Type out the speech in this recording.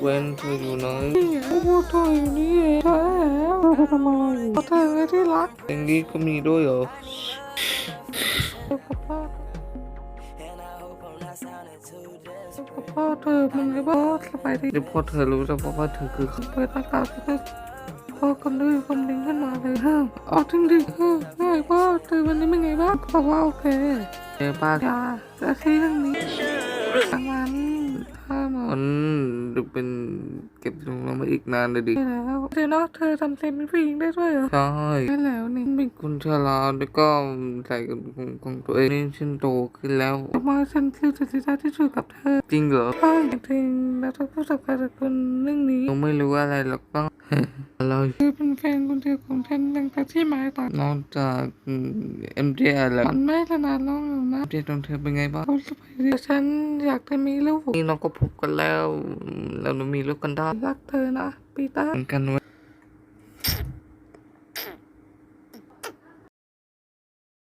เว้นเธออยู่ไหนนี่โอ้โหเธออยู่นี่เองใช่แล้วเธอไปทำอะไรอยู่เธอไงที่รักอย่างนี้ก็มีด้วยเหรอเธอกับพ่อเธอกับพ่อเธอมึงไงบ้างสบายดีเดี๋ยวพอเธอรู้แล้วว่าเธอคือใครเปิดอากาศก็พ่อคนดื้อคนดิ้งขึ้นมาเลยฮะเอาจริงดิเออไงพ่อเธอวันนี้เป็นไงบ้างบอกว่าโอเคเจอป้าอย่าจะซีเรื่องนี้ทั้งนั้น ถ้าหมมัดนดูเป็นเก็บลงมาอีกนานเลยดิไปแล้วเดี๋ยวนะเธอทำเต็มเป็นผู้หญิงได้ด้วยเหรอ ใช่ได้แล้วนี่ไม่คุณชาลาแล้วก็ใส่กับของของตัวเองนี่ฉันโตขึ้นแล้วทำไมฉันคือตัดสินใจที่สุดกับเธอ จริงเหรอใช่จริงแล้วเธอพูดกับใครสักคนเรื่องนี้ยังไม่รู้อะไรหรอกต้อง อะไรเธอเป็นแฟนคนเดียวของฉันตั้งแต่ที่หมายต่างนอกจากเอ็มเจแล้วมันไม่ขนาดน้องหรอกนะเอ็มเจตรงเธอเป็นไงบ้างเขาสบายดีแต่ฉันอยากจะมีลูกนี่เราก็พบกันแล้วแล้ว เรามีลูกกันได้รักเธอนะปีเตอร์เหมือนกันไหม